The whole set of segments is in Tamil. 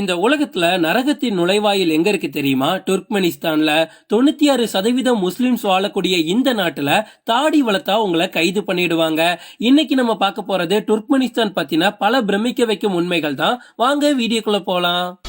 இந்த உலகத்துல நரகத்தின் நுழைவாயில் எங்க இருக்கு தெரியுமா? துர்க்மெனிஸ்தான்ல தொண்ணூத்தி ஆறு சதவீதம் முஸ்லிம்ஸ் வாழக்கூடிய இந்த நாட்டுல தாடி வளர்த்தா உங்களை கைது பண்ணிடுவாங்க. இன்னைக்கு நம்ம பார்க்க போறது துர்க்மெனிஸ்தான் பத்தின பல பிரமிக்க வைக்கும் உண்மைகள் தான். வாங்க வீடியோக்குள்ள போலாம்.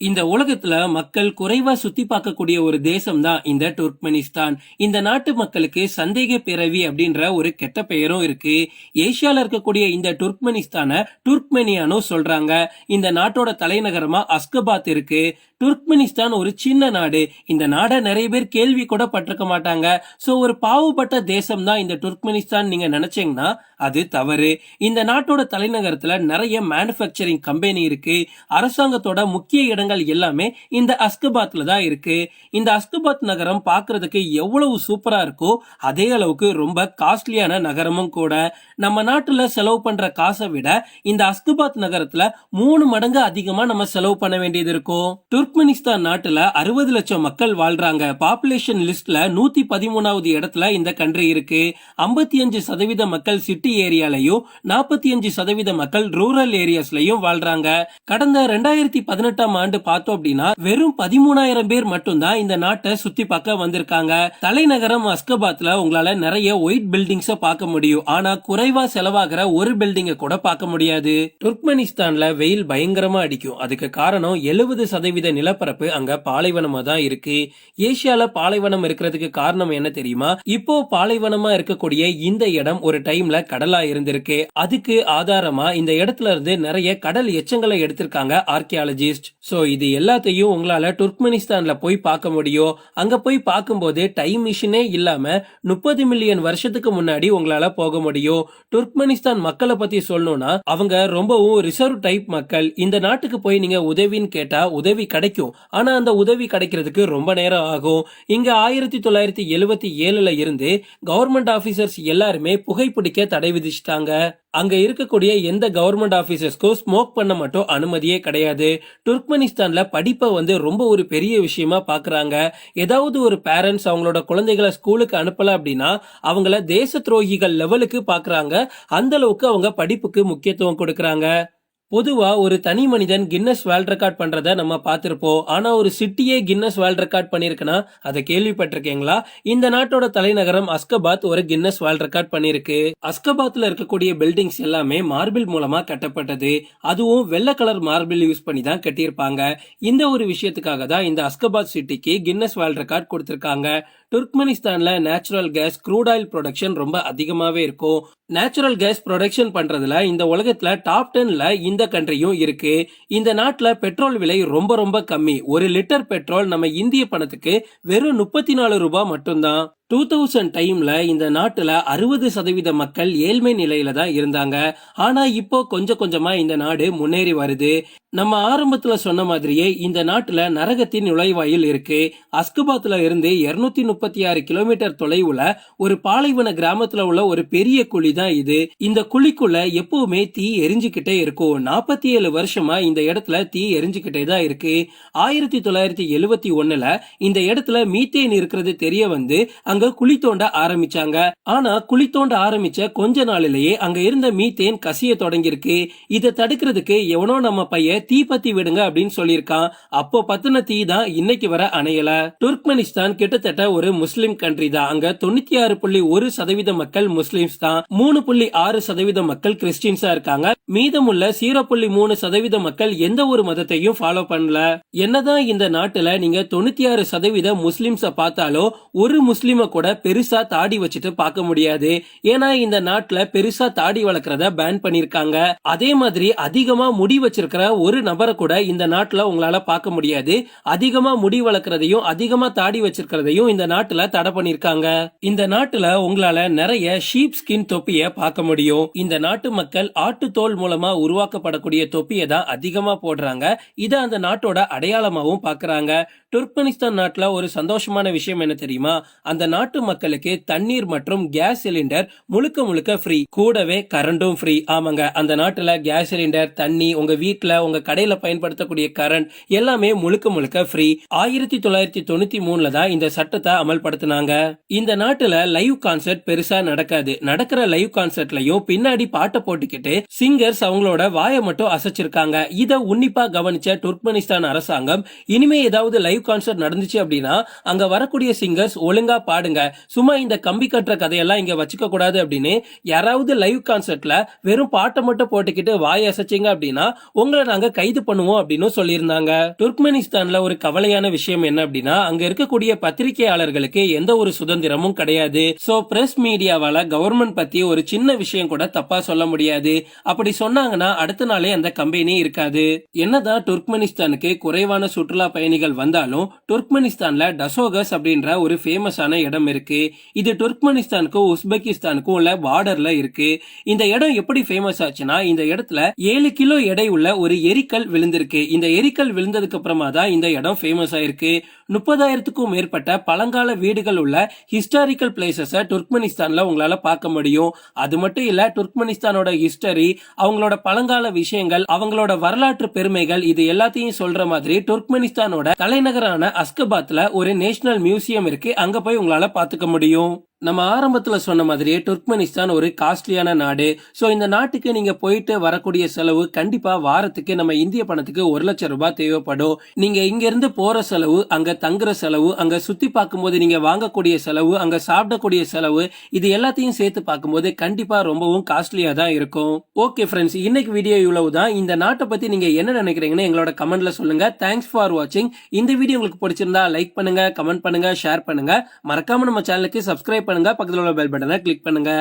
இந்த உலகத்துல மக்கள் குறைவா சுத்தி பார்க்கக்கூடிய ஒரு தேசம் தான் இந்த துர்க்மெனிஸ்தான். இந்த நாட்டு மக்களுக்கு சந்தேக பிறவி அப்படின்ற ஒரு கெட்ட பெயரும் இருக்கு. ஏசியால இருக்கக்கூடிய இந்த துர்க்மெனிஸ்தான துர்க்மெனியானும் சொல்றாங்க. இந்த நாட்டோட தலைநகரமா அஸ்கபாத் இருக்கு. துர்க்மெனிஸ்தான் ஒரு சின்ன நாடு. இந்த நாடை நிறைய பேர் கேள்வி கூட பட்டிருக்க மாட்டாங்க. சோ ஒரு பாவப்பட்ட தேசம் தான் இந்த துர்க்மெனிஸ்தான் நீங்க நினைச்சீங்கன்னா அது தவறு. இந்த நாட்டோட தலைநகரத்துல நிறைய மேனுஃபேக்சரிங் கம்பெனி இருக்கு. அரசாங்கத்தோட முக்கிய இடங்கள் எல்லாமே இந்த அஸ்கபாத்ல தான் இருக்கு. இந்த அஸ்கபாத் நகரம் பார்க்கறதுக்கு எவ்வளவு சூப்பரா இருக்கோ அதே அளவுக்கு ரொம்ப காஸ்ட்லியான நகரமும் கூட. நம்ம நாட்டுல செலவு பண்ற காசை விட இந்த அஸ்கபாத் நகரத்துல மூணு மடங்கு அதிகமா நம்ம செலவு பண்ண வேண்டியது இருக்கும். துர்க்மெனிஸ்தான் நாட்டுல அறுபது லட்சம் மக்கள் வாழ்றாங்க. பாப்புலேஷன் லிஸ்ட்ல நூத்தி பதிமூணாவது இடத்துல இந்த கண்ட்ரி இருக்கு. ஐம்பத்தி அஞ்சு சதவீத மக்கள் சிட்டி ஏரியாலையும் நாற்பத்தி அஞ்சு சதவீத மக்கள் ரூரல் ஏரியாஸ்லயும் வாழ்றாங்க. கடந்த ரெண்டாயிரத்தி பதினெட்டாம் ஆண்டு பார்த்தோம் அப்படின்னா வெறும் பதிமூணாயிரம் பேர் மட்டும்தான் இந்த நாட்டை சுத்தி பார்க்க வந்திருக்காங்க. தலைநகரம் அஸ்கபாத்ல உங்களால நிறைய ஒயிட் பில்டிங்ஸ பார்க்க முடியும். ஆனா குறைவா செலவாகிற ஒரு பில்டிங்க கூட பார்க்க முடியாது. துர்க்மெனிஸ்தான்ல வெயில் பயங்கரமா அடிக்கும். அதுக்கு காரணம் எழுபது சதவீத நிலப்பரப்பு அங்க பாலைவனமா தான் இருக்கு. ஏசியால பாலைவனம் இருக்கிறதுக்கு காரணம் என்ன தெரியுமா? இப்போ பாலைவனமா இருக்கக்கூடிய இந்த இடம் ஒரு டைம்ல கடலா இருந்திருக்கு. அதுக்கு ஆதாரமா இந்த இடத்துல இருந்து நிறைய கடல் எச்சங்களை எடுத்திருக்காங்க ஆர்கியாலஜிஸ்ட் சோ இது எல்லாத்தையும் உங்களால துர்க்மெனிஸ்தான்ல போய் பார்க்க முடியும். அங்க போய் பார்க்கும்போது டைம் மிஷினே இல்லாம முப்பது மில்லியன் வருஷத்துக்கு முன்னாடி உங்களால போக முடியும். துர்க்மெனிஸ்தான் மக்களை பத்தி சொல்லணும்னா அவங்க ரொம்பவும் ரிசர்வ் டைப் மக்கள். இந்த நாட்டுக்கு போய் நீங்க உதவின்னு கேட்டா உதவி கிடைக்கும். ஆனா அந்த உதவி கிடைக்கிறதுக்கு ரொம்ப நேரம் ஆகும். இங்க ஆயிரத்தி தொள்ளாயிரத்தி எழுவத்தி ஏழுல இருந்து கவர்மெண்ட் ஆபீசர்ஸ் எல்லாருமே புகைப்பிடிக்க தடை விதிச்சிட்டாங்க. அங்க இருக்கக்கூடிய எந்த கவர்மெண்ட் ஆபீசர்ஸ்க்கும் ஸ்மோக் பண்ண மட்டும் அனுமதியே கிடையாது. துர்க்மெனிஸ்தான்ல படிப்பை வந்து ரொம்ப ஒரு பெரிய விஷயமா பாக்குறாங்க. ஏதாவது ஒரு பேரண்ட்ஸ் அவங்களோட குழந்தைகளை ஸ்கூலுக்கு அனுப்பல அப்படின்னா அவங்கள தேச துரோகிகள் லெவலுக்கு பாக்குறாங்க. அந்த அளவுக்கு அவங்க படிப்புக்கு முக்கியத்துவம் கொடுக்கறாங்க. பொதுவா ஒரு தனி மனிதன் கின்னஸ் வேர்ல்ட் ரெக்கார்ட் பண்றத நம்ம பார்த்திருப்போம். ஆனா ஒரு சிட்டியே கின்னஸ் வேர்ல்ட் ரெக்கார்ட் பண்ணிருக்குன்னா அதை கேள்விப்பட்டிருக்கீங்களா? இந்த நாட்டோட தலைநகரம் அஸ்கபாத் ஒரு கின்னஸ் வேர்ல்ட் ரெக்கார்ட் பண்ணிருக்கு. அஸ்கபாத்ல இருக்கக்கூடிய பில்டிங்ஸ் எல்லாமே மார்பிள் மூலமா கட்டப்பட்டது. அதுவும் வெள்ளை கலர் மார்பிள் யூஸ் பண்ணி தான் கட்டியிருப்பாங்க. இந்த ஒரு விஷயத்துக்காக தான் இந்த அஸ்கபாத் சிட்டிக்கு கின்னஸ் வேர்ல்ட் ரெக்கார்ட் கொடுத்திருக்காங்க. துர்க்மெனிஸ்தான்ல natural gas crude oil production ரொம்ப அதிகமாவே இருக்கும். நேச்சுரல் கேஸ் ப்ரொடக்ஷன் பண்றதுல இந்த உலகத்துல டாப் டென்ல இந்த கண்ட்ரியும் இருக்கு. இந்த நாட்டில் பெட்ரோல் விலை ரொம்ப ரொம்ப கம்மி. ஒரு லிட்டர் பெட்ரோல் நம்ம இந்திய பணத்துக்கு வெறும் முப்பத்தி நாலு ரூபாய் மட்டும்தான். டூ தௌசண்ட் டைம்ல இந்த நாட்டுல அறுபது சதவீத மக்கள் ஏழ்மை நிலையில தான் இருந்தாங்க. ஆனா இப்போ கொஞ்சம் கொஞ்சமா இந்த நாடு முன்னேறி வருது. நம்ம ஆரம்பத்துல சொன்ன மாதிரியே இந்த நாட்டுல நரகத்தின் நுழைவாயில் இருக்கு. அஸ்கபாத்ல இருந்து இருநூத்தி முப்பத்தி ஆறு கிலோமீட்டர் தொலைவுல ஒரு பாலைவன கிராமத்துல உள்ள ஒரு பெரிய குழி தான் இது. இந்த குழிக்குள்ள எப்பவுமே தீ எரிஞ்சுக்கிட்டே இருக்கும். நாற்பத்தி ஏழு வருஷமா இந்த இடத்துல தீ எரிஞ்சுக்கிட்டே தான் இருக்கு. ஆயிரத்தி தொள்ளாயிரத்தி எழுவத்தி ஒண்ணுல இந்த இடத்துல மீத்தேன் இருக்கிறது தெரிய வந்து அங்க அங்க குழி தோண்ட ஆரம்பிச்சாங்க. ஆனா குழி தோண்ட ஆரம்பிச்ச கொஞ்ச நாளிலேயே அங்க இருந்த மீத்தேன் கசிய தொடங்கியிருக்கு. இதை தடுக்கிறதுக்கு எவனோ நம்ம பைய தீப்பத்தி விடுங்க அப்படின்னு சொல்லியிருக்கான். அப்போ பத்தின தீ தான் இன்னைக்கு வர அணையல. துர்க்மெனிஸ்தான் கிட்டத்தட்ட ஒரு முஸ்லிம் கண்ட்ரி தான். அங்க தொண்ணூத்தி ஆறு புள்ளி ஒரு சதவீத மக்கள் முஸ்லிம்ஸ் தான். மூணு புள்ளி ஆறு சதவீத மக்கள் கிறிஸ்டின்ஸா இருக்காங்க. மீதமுள்ள சீரோ புள்ளி மூணு சதவீத மக்கள் எந்த ஒரு மதத்தையும் ஃபாலோ பண்ணல. என்னதான் இந்த நாட்டுல நீங்க தொண்ணூத்தி ஆறு சதவீத முஸ்லிம்ஸ பார்த்தாலோ ஒரு முஸ்லிம கூட பெருசா தாடி வச்சுட்டு பார்க்க முடியாது. ஏன்னா இந்த நாட்டுல பெருசா தாடி வளர்க்கறத பேன் பண்ணிருக்காங்க. அதே மாதிரி அதிகமா முடி வச்சிருக்கிற ஒரு நபரை கூட இந்த நாட்டுல உங்களால பார்க்க முடியாது. அதிகமா முடி வளர்க்கறதையும் அதிகமா தாடி வச்சிருக்கிறதையும் இந்த நாட்டுல தடை பண்ணிருக்காங்க. இந்த நாட்டுல உங்களால நிறைய ஷீப் ஸ்கின் தொப்பிய பார்க்க முடியும். இந்த நாட்டு மக்கள் ஆட்டு தோல் மூலமா உருவாக்கப்படக்கூடிய தொப்பியை தான் அதிகமா போடுறாங்க. இதை அந்த நாட்டோட அடையாளமாகவும் பாக்குறாங்க துர்க்மெனிஸ்தான் நாட்டுல ஒரு சந்தோஷமான விஷயம் என்ன தெரியுமா? அந்த நாட்டு மக்களுக்கு தண்ணீர் மற்றும் கேஸ் சிலிண்டர் முழுக்க முழுக்க ஃப்ரீ கூடவே கரண்டும் ஃப்ரீ ஆமாங்க அந்த நாட்டுல கேஸ் சிலிண்டர் தண்ணி உங்க வீட்டுல உங்க கடையில பயன்படுத்தக்கூடிய கரண்ட் எல்லாமே முழுக்க முழுக்க ஃப்ரீ ஆயிரத்தி தொள்ளாயிரத்தி தொண்ணூத்தி மூணுல தான் இந்த சட்டத்தை அமல்படுத்தினாங்க. இந்த நாட்டுல லைவ் கான்சர்ட் பெருசா நடக்காது. நடக்கிற லைவ் கான்சர்ட்லயும் பின்னாடி பாட்டை போட்டுக்கிட்டு சிங்கர்ஸ் அவங்களோட வாயை மட்டும் அசைச்சிருக்காங்க. இத உன்னிப்பா கவனிச்ச துர்க்மெனிஸ்தான் அரசாங்கம் இனிமே ஏதாவது லைவ் கான்சர்ட் நடந்துச்சு அப்படின்னா அங்க வரக்கூடிய சிங்கர்ஸ் ஒழுங்கா பாடுங்க. சும்மா இந்த கம்பி கட்டுற கதையெல்லாம் இங்க வச்சுக்க கூடாது அப்படின்னு யாராவது லைவ் கான்சர்ட்ல வெறும் பாட்டை மட்டும் போட்டுக்கிட்டு வாய் அசைச்சிங்க அப்படின்னா உங்களை நாங்க கைது பண்ணுவோம் அப்படின்னு சொல்லியிருந்தாங்க. துர்க்மெனிஸ்தான்ல ஒரு கவலையான விஷயம் என்ன அப்படின்னா அங்க இருக்கக்கூடிய பத்திரிகையாளர்களுக்கு எந்த ஒரு சுதந்திரமும் கிடையாது. சோ பிரஸ் மீடியாவால கவர்மெண்ட் பத்தி ஒரு சின்ன விஷயம் கூட தப்பா சொல்ல முடியாது. அப்படி சொன்னாங்கன்னா அடுத்த நாளே அந்த கம்பெனி இருக்காது. என்னதான் துர்க்மெனிஸ்தானுக்கு குறைவான சுற்றுலா பயணிகள் வந்தாலும் துர்க்மெனிஸ்தான்ல டசோகஸ் அப்படின்ற ஒரு ஃபேமஸான இடம் இருக்கு. இது துர்க்மனிஸ்தானுக்கும் உஸ்பெகிஸ்தானுக்கும் உள்ள பார்டர்ல இருக்கு. இந்த இடம் எப்படி ஃபேமஸ் ஆச்சுன்னா இந்த இடத்துல ஏழு கிலோ எடை உள்ள ஒரு எரிக்கல் விழுந்திருக்கு. இந்த எரிக்கல் விழுந்ததுக்கு அப்புறமா தான் இந்த இடம் ஃபேமஸ் ஆயிருக்கு. முப்பதாயிரத்துக்கும் மேற்பட்ட பழங்கால வீடுகள் உள்ள ஹிஸ்டாரிக்கல் பிளேசஸ துர்க்மனிஸ்தான்ல உங்களால பார்க்க முடியும். அது மட்டும் இல்ல துர்க்மனிஸ்தானோட ஹிஸ்டரி அவங்களோட பழங்கால விஷயங்கள் அவங்களோட வரலாற்று பெருமைகள் இது எல்லாத்தையும் சொல்ற மாதிரி துர்க்மனிஸ்தானோட தலைநகரான அஸ்கபாத்ல ஒரு நேஷனல் மியூசியம் இருக்கு. அங்க போய் உங்களால பாத்துக்க முடியும்? நம்ம ஆரம்பத்தில் சொன்ன மாதிரியே துர்க்மெனிஸ்தான் ஒரு காஸ்ட்லியான நாடு. ஸோ இந்த நாட்டுக்கு நீங்கள் போயிட்டு வரக்கூடிய செலவு கண்டிப்பாக வாரத்துக்கு நம்ம இந்திய பணத்துக்கு ஒரு லட்சம் ரூபாய் தேவைப்படும். நீங்கள் இங்கேருந்து போகிற செலவு அங்கே தங்குற செலவு அங்கே சுற்றி பார்க்கும்போது நீங்கள் வாங்கக்கூடிய செலவு அங்கே சாப்பிடக்கூடிய செலவு இது எல்லாத்தையும் சேர்த்து பார்க்கும்போது கண்டிப்பாக ரொம்பவும் காஸ்ட்லியாக தான் இருக்கும். ஓகே ஃப்ரெண்ட்ஸ் இன்னைக்கு வீடியோ இவ்வளவு தான் இந்த நாட்டை பற்றி நீங்கள் என்ன நினைக்கிறீங்கன்னு எங்களோட கமெண்ட்ல சொல்லுங்க. தேங்க்ஸ் ஃபார் வாட்சிங் இந்த வீடியோ உங்களுக்கு பிடிச்சிருந்தா லைக் பண்ணுங்க கமெண்ட் பண்ணுங்க ஷேர் பண்ணுங்க. மறக்காம நம்ம சேனலுக்கு சப்ஸ்கிரைப் பண்ணுங்க. பக்கத்துல உள்ள பெல் பட்டனை கிளிக் பண்ணுங்க.